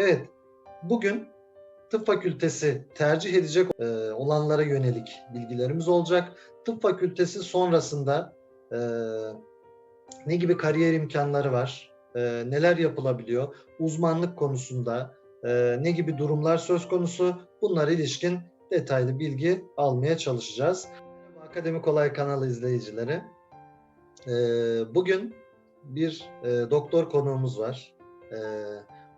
Evet, bugün tıp fakültesi tercih edecek e, olanlara yönelik bilgilerimiz olacak. Tıp fakültesi sonrasında e, ne gibi kariyer imkanları var, e, neler yapılabiliyor, uzmanlık konusunda e, ne gibi durumlar söz konusu, bunlara ilişkin detaylı bilgi almaya çalışacağız. Akademik Olay kanalı izleyicileri. E, bugün bir e, doktor konuğumuz var. E,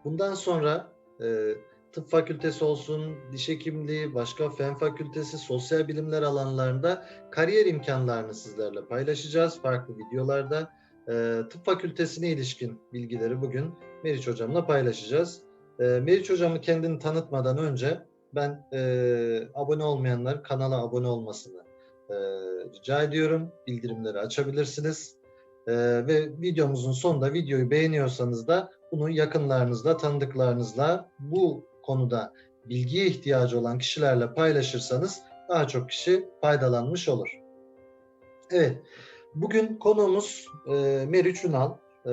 bundan sonra e, tıp fakültesi olsun, diş hekimliği, başka fen fakültesi, sosyal bilimler alanlarında kariyer imkanlarını sizlerle paylaşacağız farklı videolarda. E, tıp fakültesine ilişkin bilgileri bugün Meriç hocamla paylaşacağız. E, Meriç hocamı kendini tanıtmadan önce ben e, abone olmayanlar kanala abone olmasını e, rica ediyorum. Bildirimleri açabilirsiniz. E, ve videomuzun sonunda videoyu beğeniyorsanız da bunu yakınlarınızla, tanıdıklarınızla bu konuda bilgiye ihtiyacı olan kişilerle paylaşırsanız daha çok kişi faydalanmış olur. Evet, bugün konuğumuz e, Meriç Ünal. E,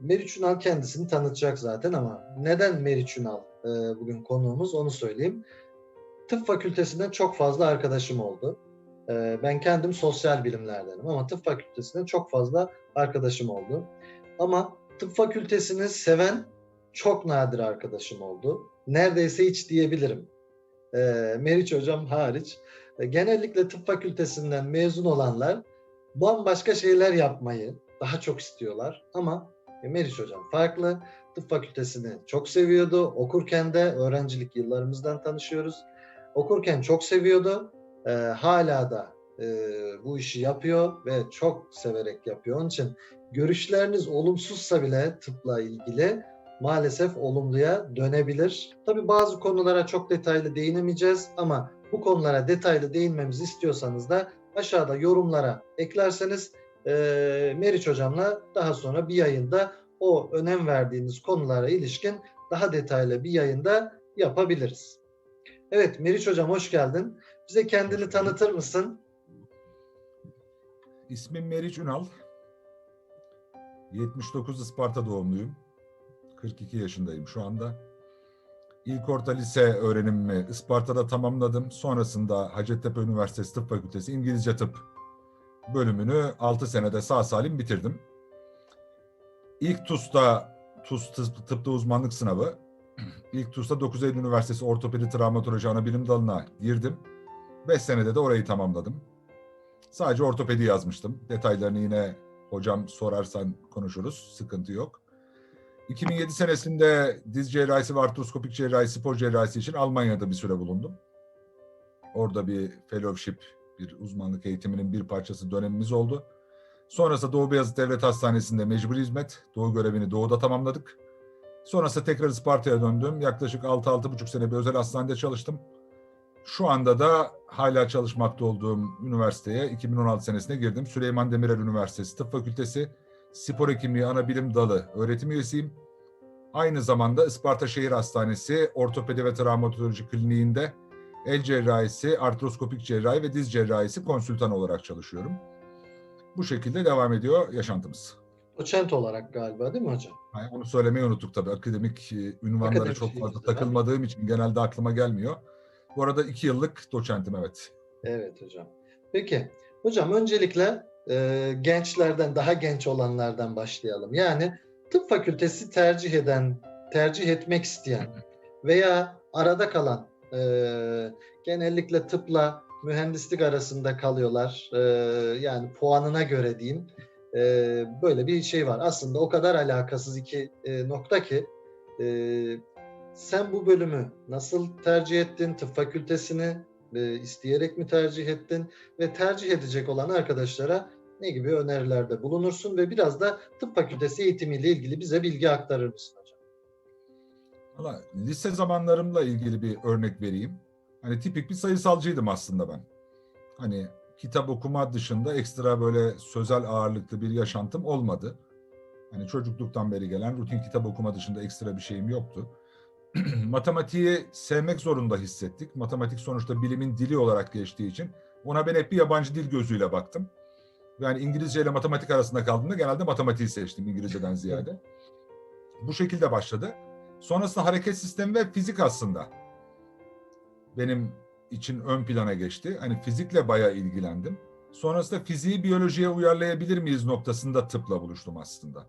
Meriç Ünal kendisini tanıtacak zaten ama neden Meriç Ünal e, bugün konuğumuz onu söyleyeyim. Tıp fakültesinden çok fazla arkadaşım oldu. E, ben kendim sosyal bilimlerdenim ama tıp fakültesinden çok fazla arkadaşım oldu. Ama tıp fakültesini seven çok nadir arkadaşım oldu. Neredeyse hiç diyebilirim. E, Meriç hocam hariç. E, genellikle tıp fakültesinden mezun olanlar bambaşka şeyler yapmayı daha çok istiyorlar. Ama e, Meriç hocam farklı. Tıp fakültesini çok seviyordu. Okurken de öğrencilik yıllarımızdan tanışıyoruz. Okurken çok seviyordu. E, hala da e, bu işi yapıyor ve çok severek yapıyor. Onun için görüşleriniz olumsuzsa bile tıpla ilgili maalesef olumluya dönebilir. Tabii bazı konulara çok detaylı değinemeyeceğiz ama bu konulara detaylı değinmemizi istiyorsanız da aşağıda yorumlara eklerseniz e, Meriç hocamla daha sonra bir yayında o önem verdiğiniz konulara ilişkin daha detaylı bir yayında yapabiliriz. Evet Meriç hocam hoş geldin. Bize kendini tanıtır mısın? İsmim Meriç Ünal. 79 Isparta doğumluyum. 42 yaşındayım şu anda. İlk orta lise öğrenimimi Isparta'da tamamladım. Sonrasında Hacettepe Üniversitesi Tıp Fakültesi İngilizce Tıp bölümünü 6 senede sağ salim bitirdim. İlk TUS'ta, TUS tıp, tıpta uzmanlık sınavı. İlk TUS'ta 9 Eylül Üniversitesi Ortopedi Travmatoloji Anabilim Dalı'na girdim. 5 senede de orayı tamamladım. Sadece ortopedi yazmıştım. Detaylarını yine hocam sorarsan konuşuruz. Sıkıntı yok. 2007 senesinde diz cerrahisi ve artroskopik cerrahi, spor cerrahisi için Almanya'da bir süre bulundum. Orada bir fellowship, bir uzmanlık eğitiminin bir parçası dönemimiz oldu. Sonrasında Doğu Beyazıt Devlet Hastanesi'nde mecburi hizmet, Doğu görevini Doğu'da tamamladık. Sonrasında tekrar Isparta'ya döndüm. Yaklaşık 6-6,5 sene bir özel hastanede çalıştım. Şu anda da hala çalışmakta olduğum üniversiteye 2016 senesinde girdim. Süleyman Demirel Üniversitesi Tıp Fakültesi Spor Hekimliği Ana Bilim Dalı öğretim üyesiyim. Aynı zamanda Isparta Şehir Hastanesi Ortopedi ve Travmatoloji Kliniğinde el cerrahisi, artroskopik cerrahi ve diz cerrahisi konsültan olarak çalışıyorum. Bu şekilde devam ediyor yaşantımız. Doçent olarak galiba değil mi hocam? Yani onu söylemeyi unuttuk tabii. Akademik e, ünvanlara Akademik çok fazla takılmadığım için genelde aklıma gelmiyor. Bu arada iki yıllık doçentim evet. Evet hocam. Peki hocam öncelikle e, gençlerden daha genç olanlardan başlayalım. Yani tıp fakültesi tercih eden, tercih etmek isteyen veya arada kalan e, genellikle tıpla mühendislik arasında kalıyorlar. E, yani puanına göre diyeyim. E, böyle bir şey var. Aslında o kadar alakasız iki e, nokta ki e, sen bu bölümü nasıl tercih ettin? Tıp fakültesini e, isteyerek mi tercih ettin? Ve tercih edecek olan arkadaşlara ne gibi önerilerde bulunursun? Ve biraz da tıp fakültesi eğitimiyle ilgili bize bilgi aktarır mısın hocam? Valla lise zamanlarımla ilgili bir örnek vereyim. Hani tipik bir sayısalcıydım aslında ben. Hani kitap okuma dışında ekstra böyle sözel ağırlıklı bir yaşantım olmadı. Hani çocukluktan beri gelen rutin kitap okuma dışında ekstra bir şeyim yoktu. Matematiği sevmek zorunda hissettik. Matematik sonuçta bilimin dili olarak geçtiği için ona ben hep bir yabancı dil gözüyle baktım. Yani İngilizce ile matematik arasında kaldığımda genelde matematiği seçtim İngilizceden ziyade. Bu şekilde başladı. Sonrasında hareket sistemi ve fizik aslında benim için ön plana geçti. Hani fizikle bayağı ilgilendim. Sonrasında fiziği biyolojiye uyarlayabilir miyiz noktasında tıpla buluştum aslında.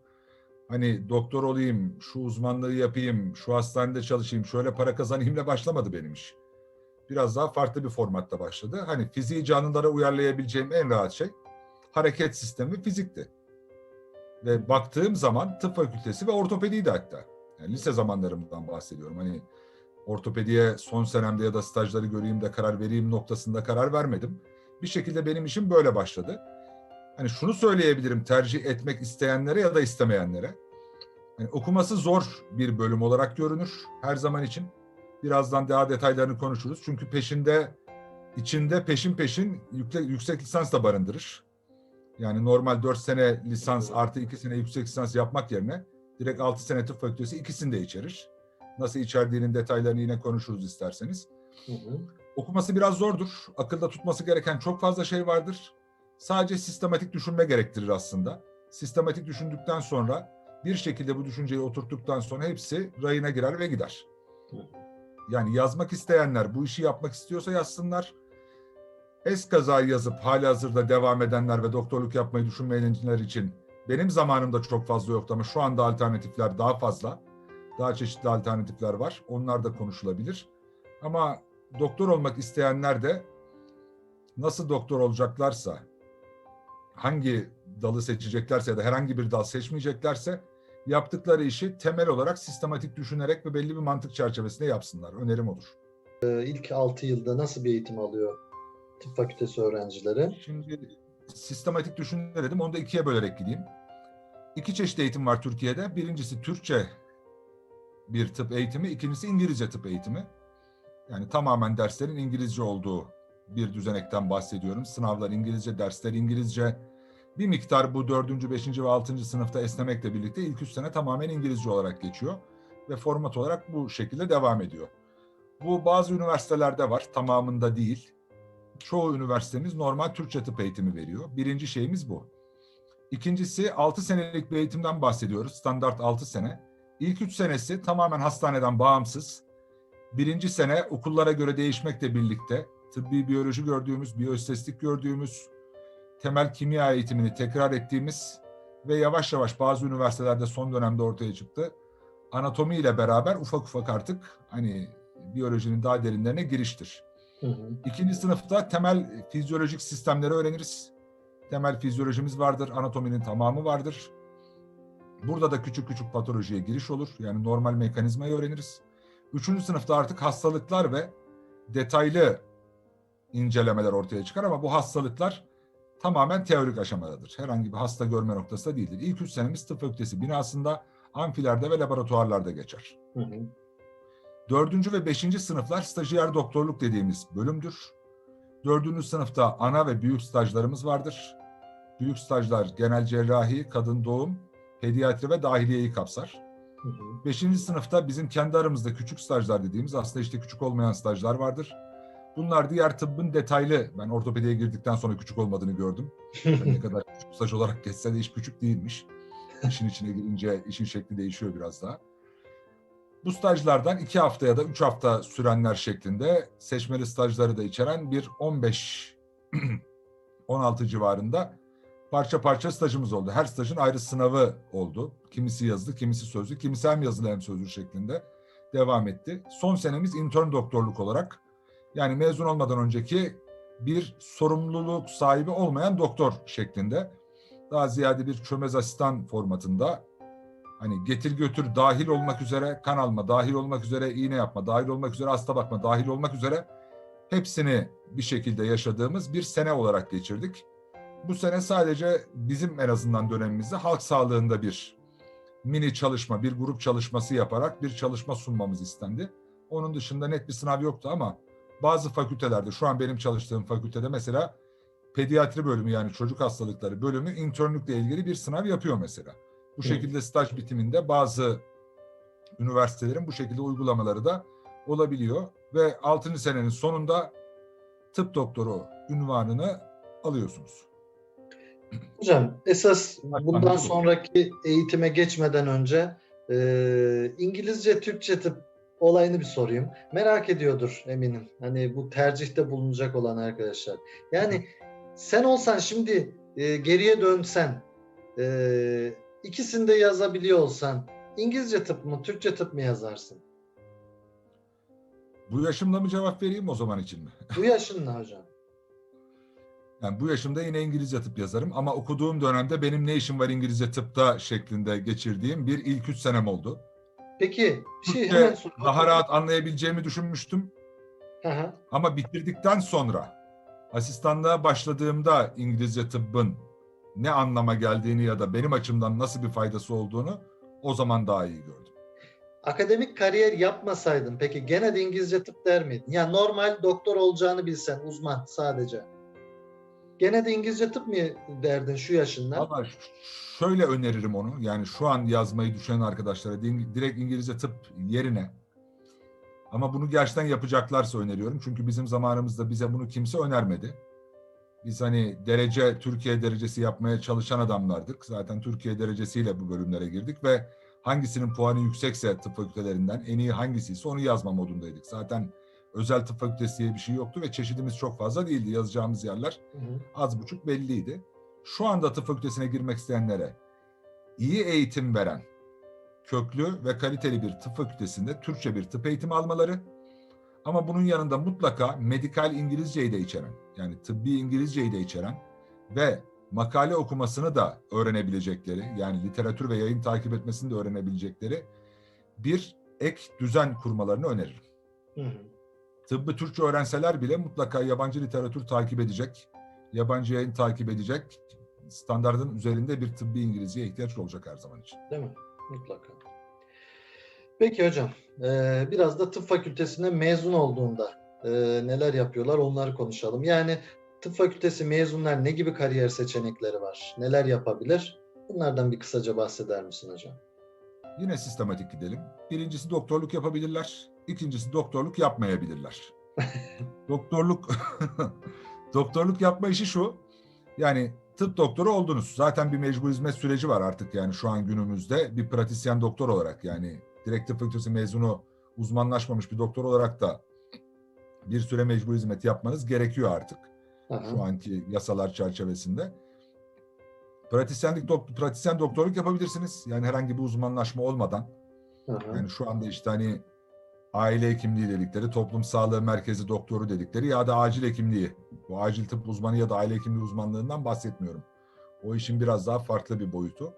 Hani doktor olayım, şu uzmanlığı yapayım, şu hastanede çalışayım, şöyle para kazanayımla başlamadı benim iş. Biraz daha farklı bir formatta başladı. Hani fiziği canlılara uyarlayabileceğim en rahat şey hareket sistemi fizikti. Ve baktığım zaman tıp fakültesi ve ortopediydi hatta. Yani lise zamanlarımdan bahsediyorum. Hani ortopediye son senemde ya da stajları göreyim de karar vereyim noktasında karar vermedim. Bir şekilde benim işim böyle başladı. Hani şunu söyleyebilirim tercih etmek isteyenlere ya da istemeyenlere. Yani okuması zor bir bölüm olarak görünür her zaman için. Birazdan daha detaylarını konuşuruz. Çünkü peşinde, içinde peşin peşin yüksek, yüksek lisans da barındırır. Yani normal 4 sene lisans artı 2 sene yüksek lisans yapmak yerine direkt 6 sene tıp fakültesi ikisini de içerir. Nasıl içerdiğinin detaylarını yine konuşuruz isterseniz. Hı hı. Okuması biraz zordur. Akılda tutması gereken çok fazla şey vardır. Sadece sistematik düşünme gerektirir aslında. Sistematik düşündükten sonra bir şekilde bu düşünceyi oturttuktan sonra hepsi rayına girer ve gider. Yani yazmak isteyenler, bu işi yapmak istiyorsa yazsınlar. Eskaza yazıp hali hazırda devam edenler ve doktorluk yapmayı düşünmeyenler için benim zamanımda çok fazla yoktu ama şu anda alternatifler daha fazla. Daha çeşitli alternatifler var. Onlar da konuşulabilir. Ama doktor olmak isteyenler de nasıl doktor olacaklarsa, hangi dalı seçeceklerse ya da herhangi bir dal seçmeyeceklerse yaptıkları işi temel olarak sistematik düşünerek ve belli bir mantık çerçevesinde yapsınlar. Önerim olur. Ee, İlk 6 yılda nasıl bir eğitim alıyor tıp fakültesi öğrencileri? Şimdi sistematik düşünme dedim. Onu da ikiye bölerek gideyim. İki çeşit eğitim var Türkiye'de. Birincisi Türkçe bir tıp eğitimi, ikincisi İngilizce tıp eğitimi. Yani tamamen derslerin İngilizce olduğu bir düzenekten bahsediyorum. Sınavlar İngilizce, dersler İngilizce. Bir miktar bu dördüncü, beşinci ve altıncı sınıfta esnemekle birlikte ilk üç sene tamamen İngilizce olarak geçiyor. Ve format olarak bu şekilde devam ediyor. Bu bazı üniversitelerde var, tamamında değil çoğu üniversitemiz normal Türkçe tıp eğitimi veriyor. Birinci şeyimiz bu. İkincisi 6 senelik bir eğitimden bahsediyoruz. Standart 6 sene. İlk 3 senesi tamamen hastaneden bağımsız. Birinci sene okullara göre değişmekle birlikte tıbbi biyoloji gördüğümüz, biyoistatistik gördüğümüz, temel kimya eğitimini tekrar ettiğimiz ve yavaş yavaş bazı üniversitelerde son dönemde ortaya çıktı. Anatomi ile beraber ufak ufak artık hani biyolojinin daha derinlerine giriştir. Hı hı. İkinci sınıfta temel fizyolojik sistemleri öğreniriz. Temel fizyolojimiz vardır, anatominin tamamı vardır. Burada da küçük küçük patolojiye giriş olur. Yani normal mekanizmayı öğreniriz. Üçüncü sınıfta artık hastalıklar ve detaylı incelemeler ortaya çıkar ama bu hastalıklar tamamen teorik aşamadadır. Herhangi bir hasta görme noktası da değildir. İlk üç senemiz tıp fakültesi binasında, amfilerde ve laboratuvarlarda geçer. Hı hı. Dördüncü ve beşinci sınıflar stajyer doktorluk dediğimiz bölümdür. Dördüncü sınıfta ana ve büyük stajlarımız vardır. Büyük stajlar genel cerrahi, kadın doğum, pediatri ve dahiliyeyi kapsar. Hı hı. Beşinci sınıfta bizim kendi aramızda küçük stajlar dediğimiz aslında işte küçük olmayan stajlar vardır. Bunlar diğer tıbbın detaylı, ben ortopediye girdikten sonra küçük olmadığını gördüm. Yani ne kadar küçük staj olarak geçse de iş küçük değilmiş. İşin içine girince işin şekli değişiyor biraz daha. Bu stajlardan iki hafta ya da üç hafta sürenler şeklinde seçmeli stajları da içeren bir 15-16 civarında parça parça stajımız oldu. Her stajın ayrı sınavı oldu. Kimisi yazılı, kimisi sözlü, kimisi hem yazılı hem sözlü şeklinde devam etti. Son senemiz intern doktorluk olarak yani mezun olmadan önceki bir sorumluluk sahibi olmayan doktor şeklinde daha ziyade bir çömez asistan formatında hani getir götür dahil olmak üzere kan alma, dahil olmak üzere iğne yapma, dahil olmak üzere hasta bakma, dahil olmak üzere hepsini bir şekilde yaşadığımız bir sene olarak geçirdik. Bu sene sadece bizim en azından dönemimizde halk sağlığında bir mini çalışma, bir grup çalışması yaparak bir çalışma sunmamız istendi. Onun dışında net bir sınav yoktu ama bazı fakültelerde, şu an benim çalıştığım fakültede mesela pediatri bölümü yani çocuk hastalıkları bölümü internlükle ilgili bir sınav yapıyor mesela. Bu şekilde staj bitiminde bazı üniversitelerin bu şekilde uygulamaları da olabiliyor ve 6. senenin sonunda tıp doktoru ünvanını alıyorsunuz. Hocam esas bundan sonraki eğitime geçmeden önce Ee, İngilizce, Türkçe tıp olayını bir sorayım. Merak ediyordur eminim. Hani bu tercihte bulunacak olan arkadaşlar. Yani sen olsan şimdi e, geriye dönsen e, ikisini de yazabiliyor olsan İngilizce tıp mı, Türkçe tıp mı yazarsın? Bu yaşımda mı cevap vereyim o zaman için mi? Bu yaşınla hocam. Yani bu yaşımda yine İngilizce tıp yazarım ama okuduğum dönemde benim ne işim var İngilizce tıpta şeklinde geçirdiğim bir ilk üç senem oldu. Peki bir şey Türkçe hemen sorayım. daha rahat anlayabileceğimi düşünmüştüm Hı hı. ama bitirdikten sonra asistanlığa başladığımda İngilizce tıbbın ne anlama geldiğini ya da benim açımdan nasıl bir faydası olduğunu o zaman daha iyi gördüm. Akademik kariyer yapmasaydın peki gene de İngilizce tıp der miydin? Yani normal doktor olacağını bilsen uzman sadece. Gene de İngilizce tıp mı derdin şu yaşında? Valla şöyle öneririm onu. Yani şu an yazmayı düşünen arkadaşlara di- direkt İngilizce tıp yerine ama bunu gerçekten yapacaklarsa öneriyorum. Çünkü bizim zamanımızda bize bunu kimse önermedi. Biz hani derece, Türkiye derecesi yapmaya çalışan adamlardık. Zaten Türkiye derecesiyle bu bölümlere girdik ve hangisinin puanı yüksekse tıp fakültelerinden en iyi hangisiyse onu yazma modundaydık. Zaten özel tıp fakültesi diye bir şey yoktu ve çeşidimiz çok fazla değildi. Yazacağımız yerler Hı hı. az buçuk belliydi. Şu anda tıp fakültesine girmek isteyenlere iyi eğitim veren, köklü ve kaliteli bir tıp fakültesinde Türkçe bir tıp eğitimi almaları ama bunun yanında mutlaka medikal İngilizceyi de içeren, yani tıbbi İngilizceyi de içeren ve makale okumasını da öğrenebilecekleri, yani literatür ve yayın takip etmesini de öğrenebilecekleri bir ek düzen kurmalarını öneririm. Hı hı. Tıbbı Türkçe öğrenseler bile mutlaka yabancı literatür takip edecek, yabancı yayın takip edecek, standardın üzerinde bir tıbbi İngilizceye ihtiyaç olacak her zaman için. Değil mi? Mutlaka. Peki hocam, eee, biraz da tıp fakültesine mezun olduğunda eee, neler yapıyorlar onları konuşalım. Yani tıp fakültesi mezunlar ne gibi kariyer seçenekleri var? Neler yapabilir? Bunlardan bir kısaca bahseder misin hocam? Yine sistematik gidelim. Birincisi doktorluk yapabilirler. İkincisi doktorluk yapmayabilirler. doktorluk doktorluk yapma işi şu. Yani tıp doktoru oldunuz. Zaten bir mecbur hizmet süreci var artık yani şu an günümüzde bir pratisyen doktor olarak yani direkt tıp fakültesi mezunu uzmanlaşmamış bir doktor olarak da bir süre mecbur hizmet yapmanız gerekiyor artık Aha. şu anki yasalar çerçevesinde. Pratisyenlik dok- pratisyen doktorluk yapabilirsiniz. Yani herhangi bir uzmanlaşma olmadan. Aha. Yani şu anda işte hani aile hekimliği dedikleri, toplum sağlığı merkezi doktoru dedikleri ya da acil hekimliği. Bu acil tıp uzmanı ya da aile hekimliği uzmanlığından bahsetmiyorum. O işin biraz daha farklı bir boyutu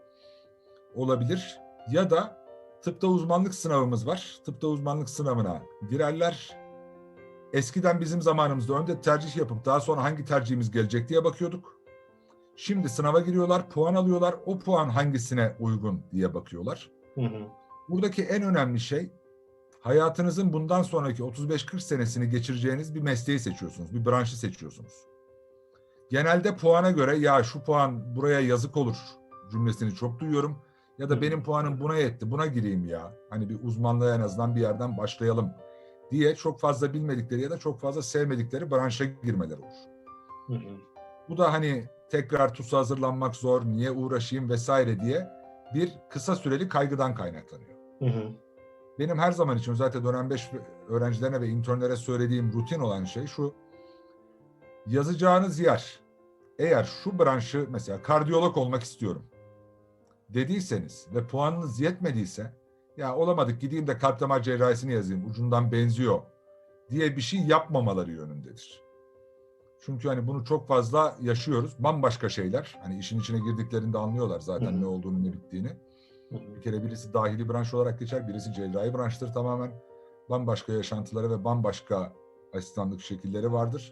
olabilir. Ya da tıpta uzmanlık sınavımız var. Tıpta uzmanlık sınavına girerler. Eskiden bizim zamanımızda önde tercih yapıp daha sonra hangi tercihimiz gelecek diye bakıyorduk. Şimdi sınava giriyorlar, puan alıyorlar. O puan hangisine uygun diye bakıyorlar. Hı hı. Buradaki en önemli şey hayatınızın bundan sonraki 35-40 senesini geçireceğiniz bir mesleği seçiyorsunuz, bir branşı seçiyorsunuz. Genelde puana göre ya şu puan buraya yazık olur cümlesini çok duyuyorum. Ya da benim puanım buna yetti, buna gireyim ya. Hani bir uzmanlığa en azından bir yerden başlayalım diye çok fazla bilmedikleri ya da çok fazla sevmedikleri branşa girmeleri olur. Hı hı. Bu da hani tekrar TUS'a hazırlanmak zor, niye uğraşayım vesaire diye bir kısa süreli kaygıdan kaynaklanıyor. Hı hı. Benim her zaman için özellikle dönem 5 öğrencilerine ve internlere söylediğim rutin olan şey şu. Yazacağınız yer eğer şu branşı mesela kardiyolog olmak istiyorum dediyseniz ve puanınız yetmediyse ya olamadık gideyim de kalp damar cerrahisini yazayım ucundan benziyor diye bir şey yapmamaları yönündedir. Çünkü hani bunu çok fazla yaşıyoruz. Bambaşka şeyler. Hani işin içine girdiklerinde anlıyorlar zaten Hı hı. ne olduğunu ne bittiğini. Bir kere birisi dahili branş olarak geçer, birisi cerrahi branştır tamamen. Bambaşka yaşantıları ve bambaşka asistanlık şekilleri vardır.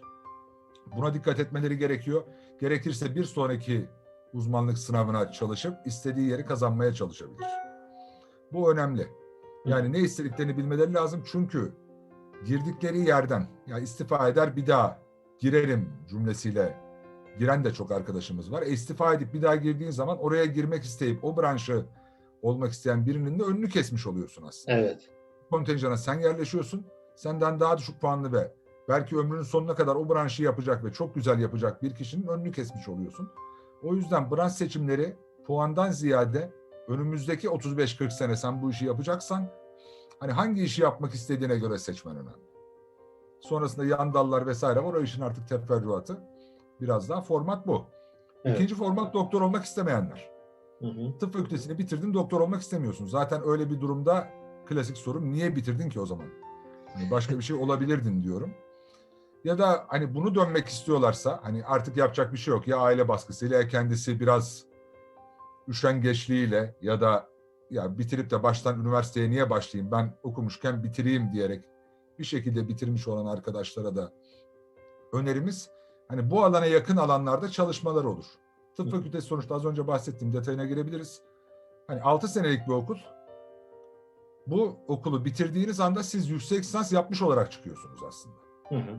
Buna dikkat etmeleri gerekiyor. Gerekirse bir sonraki uzmanlık sınavına çalışıp istediği yeri kazanmaya çalışabilir. Bu önemli. Yani ne istediklerini bilmeleri lazım çünkü girdikleri yerden ya istifa eder bir daha girerim cümlesiyle giren de çok arkadaşımız var. E, istifa edip bir daha girdiğin zaman oraya girmek isteyip o branşı olmak isteyen birinin de önünü kesmiş oluyorsun aslında. Evet. Kontenjana sen yerleşiyorsun. Senden daha düşük puanlı ve belki ömrünün sonuna kadar o branşı yapacak ve çok güzel yapacak bir kişinin önünü kesmiş oluyorsun. O yüzden branş seçimleri puandan ziyade önümüzdeki 35-40 sene sen bu işi yapacaksan hani hangi işi yapmak istediğine göre seçmen önemli. Sonrasında yan dallar vesaire var. O işin artık teferruatı. Biraz daha format bu. Evet. İkinci format doktor olmak istemeyenler. Hı hı. Tıp fakültesini bitirdin doktor olmak istemiyorsun. Zaten öyle bir durumda klasik sorum niye bitirdin ki o zaman? Hani başka bir şey olabilirdin diyorum. Ya da hani bunu dönmek istiyorlarsa hani artık yapacak bir şey yok. Ya aile baskısıyla ya kendisi biraz üşengeçliğiyle ya da ya bitirip de baştan üniversiteye niye başlayayım ben okumuşken bitireyim diyerek bir şekilde bitirmiş olan arkadaşlara da önerimiz hani bu alana yakın alanlarda çalışmalar olur. Tıp Hı. fakültesi sonuçta az önce bahsettiğim detayına girebiliriz. Hani 6 senelik bir okul. Bu okulu bitirdiğiniz anda siz yüksek lisans yapmış olarak çıkıyorsunuz aslında. Hı hı.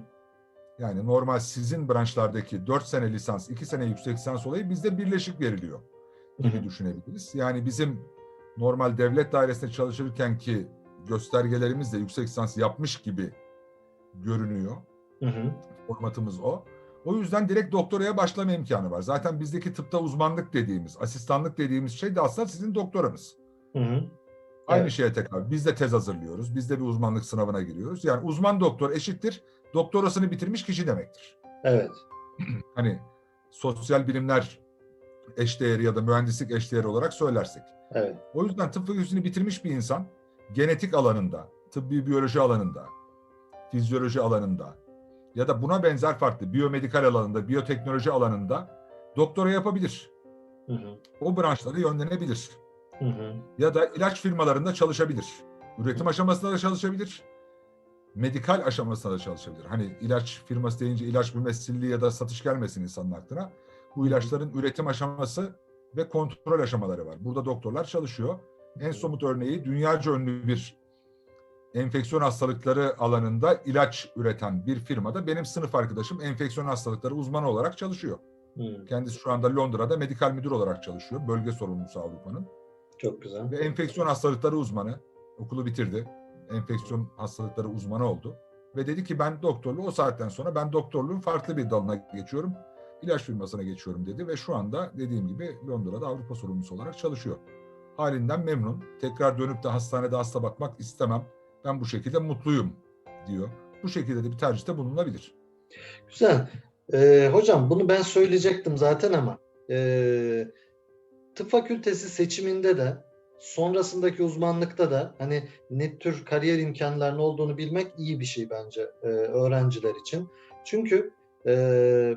Yani normal sizin branşlardaki 4 sene lisans, 2 sene yüksek lisans olayı bizde birleşik veriliyor Hı gibi hı. düşünebiliriz. Yani bizim normal devlet dairesinde çalışırken ki göstergelerimiz de yüksek lisans yapmış gibi görünüyor. Hı hı. Formatımız o. O yüzden direkt doktoraya başlama imkanı var. Zaten bizdeki tıpta uzmanlık dediğimiz, asistanlık dediğimiz şey de aslında sizin doktoranız. Hı hı. Aynı Evet. şeye tekrar. Biz de tez hazırlıyoruz. Biz de bir uzmanlık sınavına giriyoruz. Yani uzman doktor eşittir doktorasını bitirmiş kişi demektir. Evet. Hani sosyal bilimler eşdeğeri ya da mühendislik eşdeğeri olarak söylersek. Evet. O yüzden tıp fakültesini bitirmiş bir insan genetik alanında, tıbbi biyoloji alanında, fizyoloji alanında ya da buna benzer farklı biyomedikal alanında, biyoteknoloji alanında doktora yapabilir. Hı hı. O branşlara yönlenebilir. Hı hı. Ya da ilaç firmalarında çalışabilir. Üretim aşamasında da çalışabilir. Medikal aşamasında da çalışabilir. Hani ilaç firması deyince ilaç mümessilliği ya da satış gelmesin insanın aklına. Bu ilaçların üretim aşaması ve kontrol aşamaları var. Burada doktorlar çalışıyor. En somut örneği dünyaca ünlü bir enfeksiyon hastalıkları alanında ilaç üreten bir firmada benim sınıf arkadaşım enfeksiyon hastalıkları uzmanı olarak çalışıyor. Hı. Kendisi şu anda Londra'da medikal müdür olarak çalışıyor. Bölge sorumlusu Avrupa'nın. Çok güzel. Ve enfeksiyon hastalıkları uzmanı. Okulu bitirdi. Enfeksiyon hastalıkları uzmanı oldu. Ve dedi ki ben doktorluğu o saatten sonra ben doktorluğun farklı bir dalına geçiyorum. İlaç firmasına geçiyorum dedi. Ve şu anda dediğim gibi Londra'da Avrupa sorumlusu olarak çalışıyor. Halinden memnun. Tekrar dönüp de hastanede hasta bakmak istemem. Ben bu şekilde mutluyum diyor. Bu şekilde de bir tercihte bulunabilir. Güzel. Ee, hocam bunu ben söyleyecektim zaten ama ee, tıp fakültesi seçiminde de sonrasındaki uzmanlıkta da hani ne tür kariyer imkanlarının olduğunu bilmek iyi bir şey bence ee, öğrenciler için. Çünkü ee,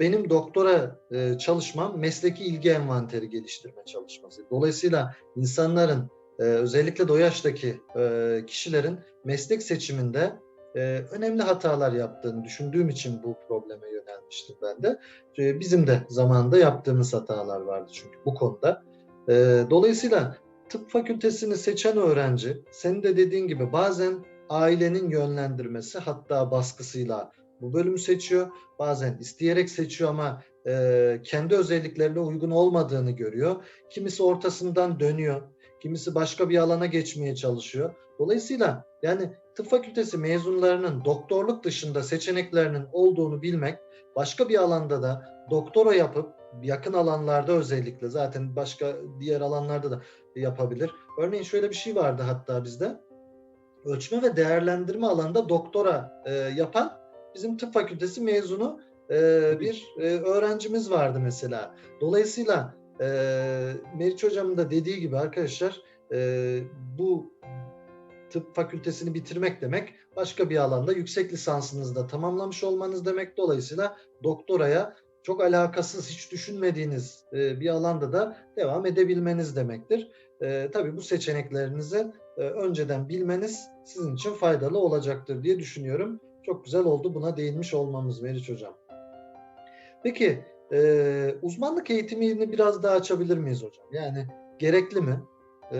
benim doktora ee, çalışmam mesleki ilgi envanteri geliştirme çalışması. Dolayısıyla insanların ee, özellikle de o yaştaki ee, kişilerin meslek seçiminde e, önemli hatalar yaptığını düşündüğüm için bu probleme yönelmiştim ben de. E, bizim de zamanında yaptığımız hatalar vardı çünkü bu konuda. E, dolayısıyla tıp fakültesini seçen öğrenci, senin de dediğin gibi bazen ailenin yönlendirmesi hatta baskısıyla bu bölümü seçiyor. Bazen isteyerek seçiyor ama e, kendi özelliklerine uygun olmadığını görüyor. Kimisi ortasından dönüyor. Kimisi başka bir alana geçmeye çalışıyor. Dolayısıyla yani tıp fakültesi mezunlarının doktorluk dışında seçeneklerinin olduğunu bilmek, başka bir alanda da doktora yapıp yakın alanlarda özellikle zaten başka diğer alanlarda da yapabilir. Örneğin şöyle bir şey vardı hatta bizde. Ölçme ve değerlendirme alanında doktora e, yapan bizim tıp fakültesi mezunu e, bir e, öğrencimiz vardı mesela. Dolayısıyla e, Meriç hocamın da dediği gibi arkadaşlar e, bu tıp fakültesini bitirmek demek başka bir alanda yüksek lisansınızı da tamamlamış olmanız demek. Dolayısıyla doktoraya çok alakasız hiç düşünmediğiniz e, bir alanda da devam edebilmeniz demektir. E, tabii bu seçeneklerinizi e, önceden bilmeniz sizin için faydalı olacaktır diye düşünüyorum. Çok güzel oldu buna değinmiş olmamız Meriç Hocam. Peki e, uzmanlık eğitimini biraz daha açabilir miyiz hocam? Yani gerekli mi? E,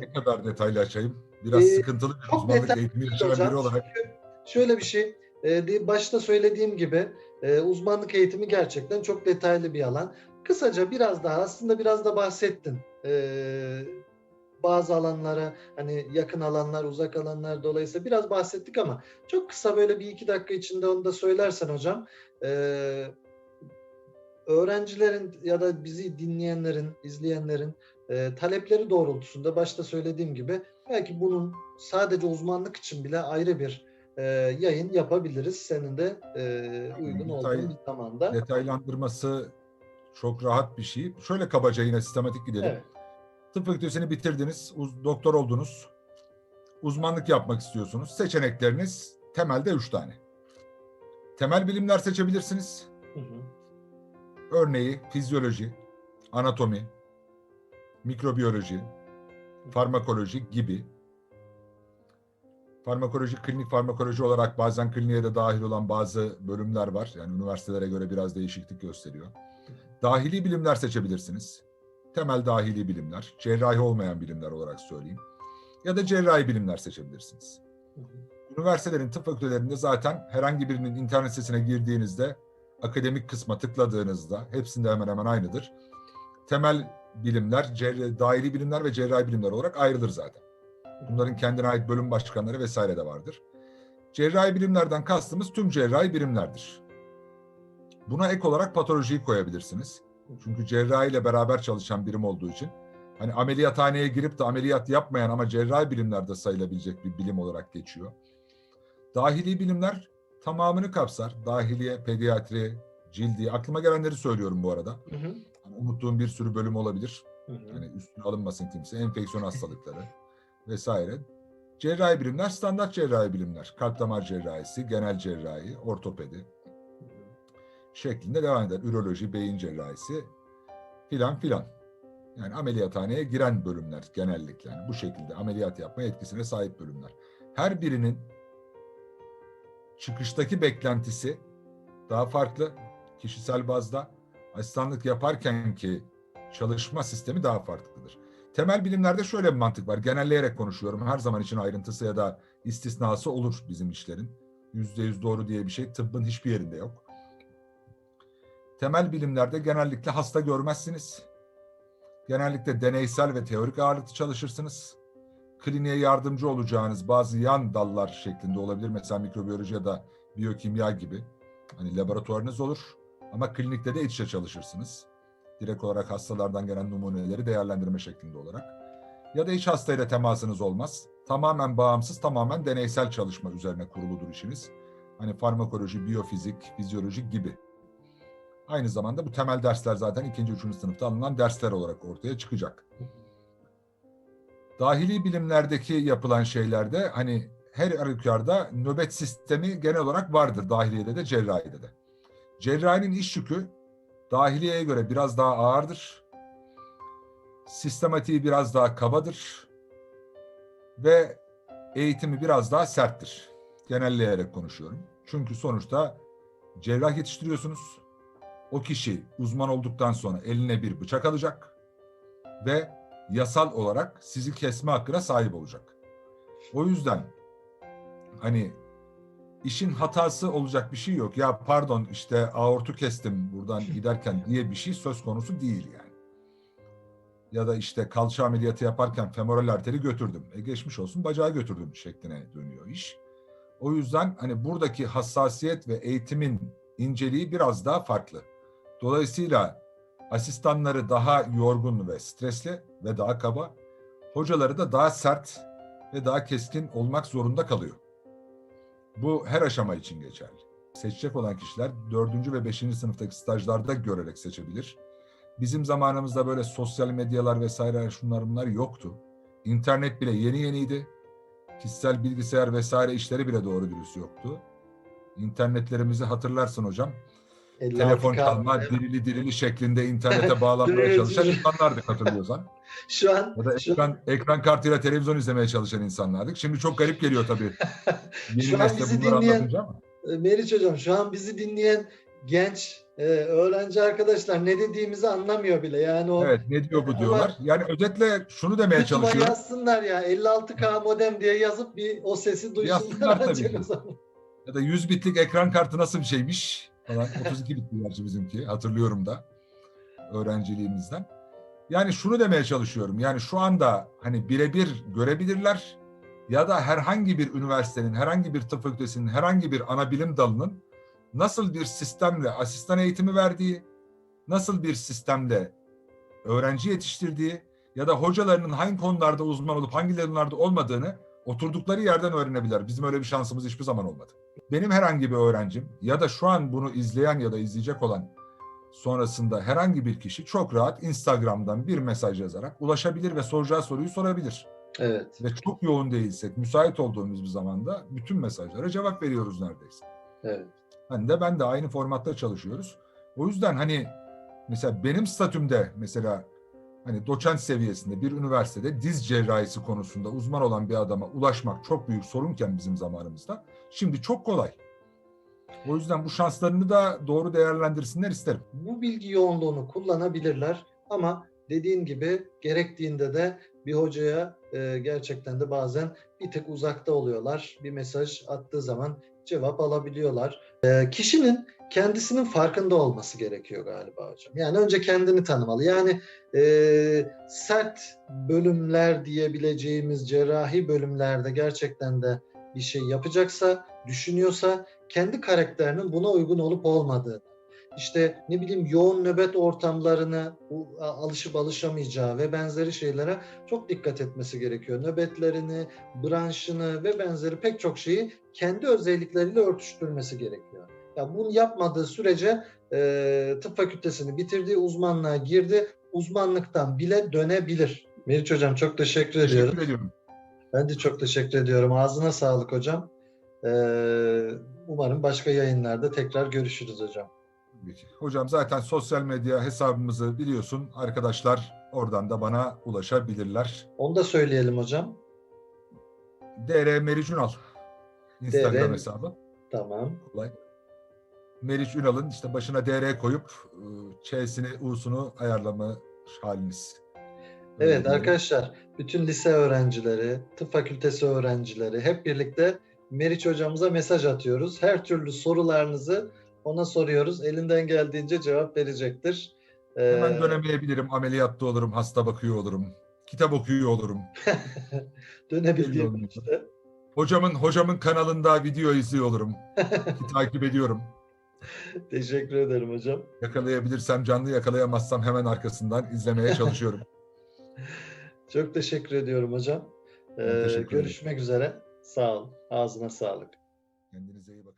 Ne kadar detaylı açayım? Biraz Ee, sıkıntılı bir uzmanlık eğitimi yaşayan hocam. biri olarak. Çünkü şöyle bir şey, e, başta söylediğim gibi e, uzmanlık eğitimi gerçekten çok detaylı bir alan. Kısaca biraz daha aslında biraz da bahsettin. E, bazı alanlara hani yakın alanlar, uzak alanlar dolayısıyla biraz bahsettik ama çok kısa böyle bir iki dakika içinde onu da söylersen hocam. e, öğrencilerin ya da bizi dinleyenlerin, izleyenlerin e, talepleri doğrultusunda başta söylediğim gibi belki bunun sadece uzmanlık için bile ayrı bir e, yayın yapabiliriz. Senin de e, uygun Detay- olduğun bir zamanda. Detaylandırması çok rahat bir şey. Şöyle kabaca yine sistematik gidelim. Evet. Tıp fakültesini bitirdiniz, uz- doktor oldunuz. Uzmanlık yapmak istiyorsunuz. Seçenekleriniz temelde üç tane. Temel bilimler seçebilirsiniz. Hı hı. Örneği fizyoloji, anatomi, mikrobiyoloji, farmakoloji gibi. Farmakoloji, klinik farmakoloji olarak bazen kliniğe de dahil olan bazı bölümler var. Yani üniversitelere göre biraz değişiklik gösteriyor. Dahili bilimler seçebilirsiniz. Temel dahili bilimler, cerrahi olmayan bilimler olarak söyleyeyim. Ya da cerrahi bilimler seçebilirsiniz. Üniversitelerin tıp fakültelerinde zaten herhangi birinin internet sitesine girdiğinizde akademik kısma tıkladığınızda hepsinde hemen hemen aynıdır. Temel bilimler, cerr- dahili bilimler ve cerrahi bilimler olarak ayrılır zaten. Bunların kendine ait bölüm başkanları vesaire de vardır. Cerrahi bilimlerden kastımız tüm cerrahi bilimlerdir. Buna ek olarak patolojiyi koyabilirsiniz. Çünkü cerrahi ile beraber çalışan birim olduğu için hani ameliyathaneye girip de ameliyat yapmayan ama cerrahi bilimlerde sayılabilecek bir bilim olarak geçiyor. Dahili bilimler tamamını kapsar. Dahiliye, pediatri, cildi. Aklıma gelenleri söylüyorum bu arada. Hı hı. Unuttuğum bir sürü bölüm olabilir. Hı hı. Yani üstüne alınmasın kimse. Enfeksiyon hastalıkları vesaire. Cerrahi bilimler standart cerrahi bilimler. Kalp damar cerrahisi, genel cerrahi, ortopedi şeklinde devam eder. Üroloji, beyin cerrahisi filan filan. Yani ameliyathaneye giren bölümler genellikle. Yani bu şekilde ameliyat yapma yetkisine sahip bölümler. Her birinin çıkıştaki beklentisi daha farklı. Kişisel bazda asistanlık yaparken ki çalışma sistemi daha farklıdır. Temel bilimlerde şöyle bir mantık var. Genelleyerek konuşuyorum. Her zaman için ayrıntısı ya da istisnası olur bizim işlerin. Yüzde yüz doğru diye bir şey tıbbın hiçbir yerinde yok. Temel bilimlerde genellikle hasta görmezsiniz. Genellikle deneysel ve teorik ağırlıklı çalışırsınız. Kliniğe yardımcı olacağınız bazı yan dallar şeklinde olabilir. Mesela mikrobiyoloji ya da biyokimya gibi. Hani laboratuvarınız olur ama klinikte de iç içe çalışırsınız. Direkt olarak hastalardan gelen numuneleri değerlendirme şeklinde olarak. Ya da hiç hastayla temasınız olmaz. Tamamen bağımsız, tamamen deneysel çalışma üzerine kuruludur işiniz. Hani farmakoloji, biyofizik, fizyoloji gibi. Aynı zamanda bu temel dersler zaten ikinci, üçüncü sınıfta alınan dersler olarak ortaya çıkacak. Dahili bilimlerdeki yapılan şeylerde hani her halükarda nöbet sistemi genel olarak vardır dahiliyede de cerrahide de. Cerrahinin iş yükü dahiliyeye göre biraz daha ağırdır. Sistematiği biraz daha kabadır. Ve eğitimi biraz daha serttir. Genelleyerek konuşuyorum. Çünkü sonuçta cerrah yetiştiriyorsunuz. O kişi uzman olduktan sonra eline bir bıçak alacak ve yasal olarak sizi kesme hakkına sahip olacak. O yüzden hani işin hatası olacak bir şey yok. Ya pardon işte aortu kestim buradan giderken diye bir şey söz konusu değil yani. Ya da işte kalça ameliyatı yaparken femoral arteri götürdüm. E geçmiş olsun bacağı götürdüm şekline dönüyor iş. O yüzden hani buradaki hassasiyet ve eğitimin inceliği biraz daha farklı. Dolayısıyla asistanları daha yorgun ve stresli ve daha kaba, hocaları da daha sert ve daha keskin olmak zorunda kalıyor. Bu her aşama için geçerli. Seçecek olan kişiler dördüncü ve beşinci sınıftaki stajlarda görerek seçebilir. Bizim zamanımızda böyle sosyal medyalar vesaire şunlar bunlar yoktu. İnternet bile yeni yeniydi. Kişisel bilgisayar vesaire işleri bile doğru dürüst yoktu. İnternetlerimizi hatırlarsın hocam. 56K Telefon çalma dirili dirili şeklinde internete bağlanmaya çalışan insanlardık hatırlıyorsan. Şu an Ya da şu, ekran, ekran kartıyla televizyon izlemeye çalışan insanlardık. Şimdi çok garip geliyor tabii. Yeni Şu an bizi dinleyen- e, Meriç Hocam şu an bizi dinleyen genç e, öğrenci arkadaşlar ne dediğimizi anlamıyor bile. Yani o Evet ne diyor bu diyorlar. Yani özetle şunu demeye çalışıyorum. yazsınlar ya 56K modem diye yazıp bir o sesi duysunlar Yazsınlar tabii. Ya da 100 bitlik ekran kartı nasıl bir şeymiş falan. 32 bitli gerçi bizimki hatırlıyorum da öğrenciliğimizden. Yani şunu demeye çalışıyorum. Yani şu anda hani birebir görebilirler ya da herhangi bir üniversitenin, herhangi bir tıp fakültesinin, herhangi bir ana bilim dalının nasıl bir sistemle asistan eğitimi verdiği nasıl bir sistemde öğrenci yetiştirdiği ya da hocalarının hangi konularda uzman olup hangi konularda olmadığını oturdukları yerden öğrenebilirler. Bizim öyle bir şansımız hiçbir zaman olmadı. Benim herhangi bir öğrencim ya da şu an bunu izleyen ya da izleyecek olan sonrasında herhangi bir kişi çok rahat Instagram'dan bir mesaj yazarak ulaşabilir ve soracağı soruyu sorabilir. Evet. Ve çok yoğun değilsek, müsait olduğumuz bir zamanda bütün mesajlara cevap veriyoruz neredeyse. Evet. Hani de ben de aynı formatta çalışıyoruz. O yüzden hani mesela benim statümde mesela hani doçent seviyesinde bir üniversitede diz cerrahisi konusunda uzman olan bir adama ulaşmak çok büyük sorunken bizim zamanımızda şimdi çok kolay. O yüzden bu şanslarını da doğru değerlendirsinler isterim. Bu bilgi yoğunluğunu kullanabilirler ama dediğin gibi gerektiğinde de bir hocaya e, gerçekten de bazen bir tık uzakta oluyorlar. Bir mesaj attığı zaman cevap alabiliyorlar. E, kişinin kendisinin farkında olması gerekiyor galiba hocam. Yani önce kendini tanımalı. Yani e, sert bölümler diyebileceğimiz cerrahi bölümlerde gerçekten de bir şey yapacaksa, düşünüyorsa kendi karakterinin buna uygun olup olmadığı işte ne bileyim yoğun nöbet ortamlarını alışıp alışamayacağı ve benzeri şeylere çok dikkat etmesi gerekiyor. Nöbetlerini, branşını ve benzeri pek çok şeyi kendi özellikleriyle örtüştürmesi gerekiyor. Ya bunu yapmadığı sürece e, tıp fakültesini bitirdiği uzmanlığa girdi, uzmanlıktan bile dönebilir. Meriç Hocam çok teşekkür ediyorum. Teşekkür ediyorum. Ben de çok teşekkür ediyorum. Ağzına sağlık hocam. Ee, umarım başka yayınlarda tekrar görüşürüz hocam. Hocam zaten sosyal medya hesabımızı biliyorsun. Arkadaşlar oradan da bana ulaşabilirler. Onu da söyleyelim hocam. DR Meriç Ünal. Instagram DR. hesabı. Tamam. Kolay. Meriç Ünal'ın işte başına DR koyup ıı, Ç'sini, U'sunu ayarlama haliniz. Evet arkadaşlar, bütün lise öğrencileri, tıp fakültesi öğrencileri hep birlikte Meriç hocamıza mesaj atıyoruz. Her türlü sorularınızı ona soruyoruz. Elinden geldiğince cevap verecektir. Ee, Hemen dönemeyebilirim. Ameliyatta olurum, hasta bakıyor olurum. Kitap okuyor olurum. dönebildiğim işte. Hocamın hocamın kanalında video izliyor olurum. Ki takip ediyorum. Teşekkür ederim hocam. Yakalayabilirsem canlı yakalayamazsam hemen arkasından izlemeye çalışıyorum. Çok teşekkür ediyorum hocam. Ee, teşekkür görüşmek üzere. Sağ ol. Ağzına sağlık. Kendinize iyi bakın.